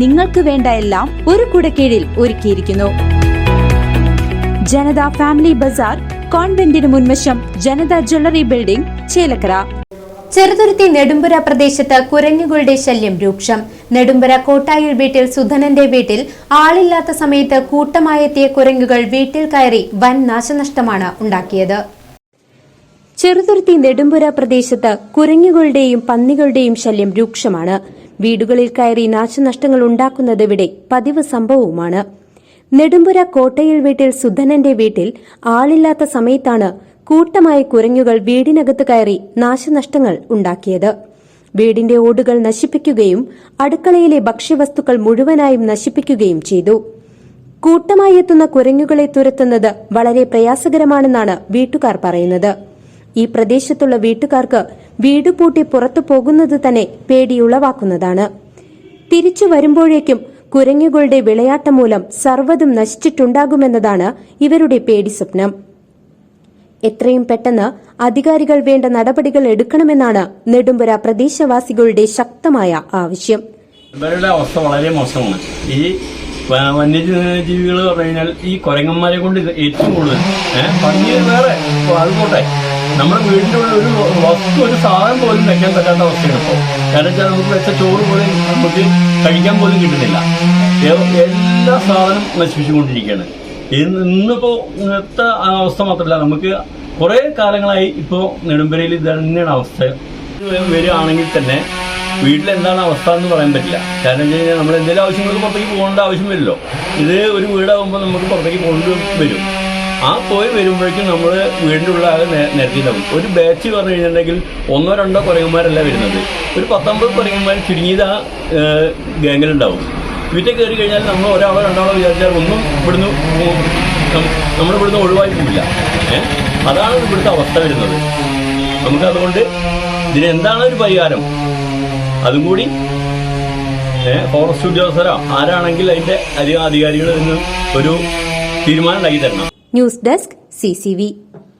നിങ്ങൾക്ക് വേണ്ട എല്ലാം ഒരു കുടക്കീഴിൽ ഒരുക്കിയിരിക്കുന്നു. ജനത ഫാമിലി ബസാർ കോൺവെന്റിന് മുൻവശം ജനത ജ്വല്ലറി ബിൽഡിംഗ് ചേലക്കര. ചെറുതുരുത്തി നെടുമ്പുര പ്രദേശത്ത് കുരങ്ങുകളുടെ ശല്യം രൂക്ഷം. നെടുമ്പുര കോട്ടായിൽ വീട്ടിൽ സുധനന്റെ വീട്ടിൽ ആളില്ലാത്ത സമയത്ത് കൂട്ടമായെത്തിയ കുരങ്ങുകൾ വീട്ടിൽ കയറി വൻ നാശനഷ്ടമാണ് ഉണ്ടാക്കിയത്. ചെറുതുരുത്തി നെടുമ്പുര പ്രദേശത്ത് കുരങ്ങുകളുടെയും പന്നികളുടെയും ശല്യം രൂക്ഷമാണ്. വീടുകളിൽ കയറി നാശനഷ്ടങ്ങൾ ഉണ്ടാക്കുന്നതിവിടെ പതിവ് സംഭവവുമാണ്. നെടുമ്പുര കോട്ടയിൽ വീട്ടിൽ സുധനന്റെ വീട്ടിൽ ആളില്ലാത്ത സമയത്താണ് കൂട്ടമായ കുരങ്ങുകൾ വീടിനകത്ത് കയറി നാശനഷ്ടങ്ങൾ ഉണ്ടാക്കിയത്. വീടിന്റെ ഓടുകൾ നശിപ്പിക്കുകയും അടുക്കളയിലെ ഭക്ഷ്യവസ്തുക്കൾ മുഴുവനായും നശിപ്പിക്കുകയും ചെയ്തു. കൂട്ടമായി എത്തുന്ന കുരങ്ങുകളെ തുരത്തുന്നത് വളരെ പ്രയാസകരമാണെന്നാണ് വീട്ടുകാർ പറയുന്നത്. ഈ പ്രദേശത്തുള്ള വീട്ടുകാർക്ക് വീട് പൂട്ടി പുറത്തു പോകുന്നത് തന്നെ പേടിയുളവാക്കുന്നതാണ്. തിരിച്ചു വരുമ്പോഴേക്കും കുരങ്ങുകളുടെ വിളയാട്ടം മൂലം സർവതും നശിച്ചിട്ടുണ്ടാകുമെന്നതാണ് ഇവരുടെ പേടി സ്വപ്നം. എത്രയും പെട്ടെന്ന് അധികാരികൾ വേണ്ട നടപടികൾ എടുക്കണമെന്നാണ് നെടുമ്പുര പ്രദേശവാസികളുടെ ശക്തമായ ആവശ്യം. ഇവരുടെ അവസ്ഥ വളരെ മോശമാണ്. ഈ വന്യജീവികൾ പറഞ്ഞു കഴിഞ്ഞാൽ ഈ കുരങ്ങന്മാരെ കൊണ്ട് ഏറ്റവും കൂടുതൽ ഏഹ് പന്നി വേറെ ഇപ്പൊ അത് പോട്ടെ. നമ്മുടെ വീടിന്റെ ഉള്ളിൽ ഒരു വസ്തു ഒരു സാധനം പോലും വെക്കാൻ പറ്റാത്ത അവസ്ഥയാണ് ഇപ്പോൾ കാരണം വെച്ചാൽ നമുക്ക് വെച്ച ചോറ് പോലും നമുക്ക് കഴിക്കാൻ പോലും കിട്ടുന്നില്ല. എല്ലാ സാധനം നശിപ്പിച്ചുകൊണ്ടിരിക്കുകയാണ്. ഇന്ന് ഇന്നിപ്പോ ഇന്നത്തെ അവസ്ഥ മാത്രമല്ല നമുക്ക് കുറേ കാലങ്ങളായി ഇപ്പോൾ നെടുമ്പരയിൽ ഇത് തന്നെയാണ് അവസ്ഥ വരികയാണെങ്കിൽ തന്നെ വീട്ടിൽ എന്താണ് അവസ്ഥ എന്ന് പറയാൻ പറ്റില്ല. കാരണം വെച്ച് കഴിഞ്ഞാൽ നമ്മൾ എന്തെങ്കിലും ആവശ്യങ്ങൾക്ക് പുറത്തേക്ക് പോകേണ്ട ആവശ്യം വരില്ലോ ഇത് ഒരു വീടാകുമ്പോൾ നമുക്ക് പുറത്തേക്ക് പോകേണ്ടി വരും. ആ പോയി വരുമ്പോഴേക്കും നമ്മൾ വീടിന്റെ ഉള്ളിൽ ആകെ നേ- നിരത്തിയിട്ടാവും ഒരു ബാച്ച് പറഞ്ഞു കഴിഞ്ഞിട്ടുണ്ടെങ്കിൽ ഒന്നോ രണ്ടോ കുരങ്ങന്മാരല്ല വരുന്നത്. ഒരു പത്തൊമ്പത് കുരങ്ങന്മാർ ചുരുങ്ങിയത് ആ ഗാങ്ങിലുണ്ടാവും. വീട്ടിൽ കയറി കഴിഞ്ഞാൽ നമ്മൾ ഒരാളോ രണ്ടാളോ വിചാരിച്ചാൽ ഒന്നും ഇവിടുന്ന് നമ്മൾ ഇവിടുന്ന് ഒഴിവായി പോവില്ല അതാണ് ഇവിടുത്തെ അവസ്ഥ വരുന്നത്. നമുക്ക് അതുകൊണ്ട് ഇതിന് എന്താണ് ഒരു പരിഹാരം? അതും കൂടി ഫോറസ്റ്റ് ഉദ്യോഗസ്ഥരോ ആരാണെങ്കിൽ അതിന്റെ അധികാരികളിൽ നിന്ന് ഒരു തീരുമാനം ഉണ്ടാക്കി തരണം. News desk C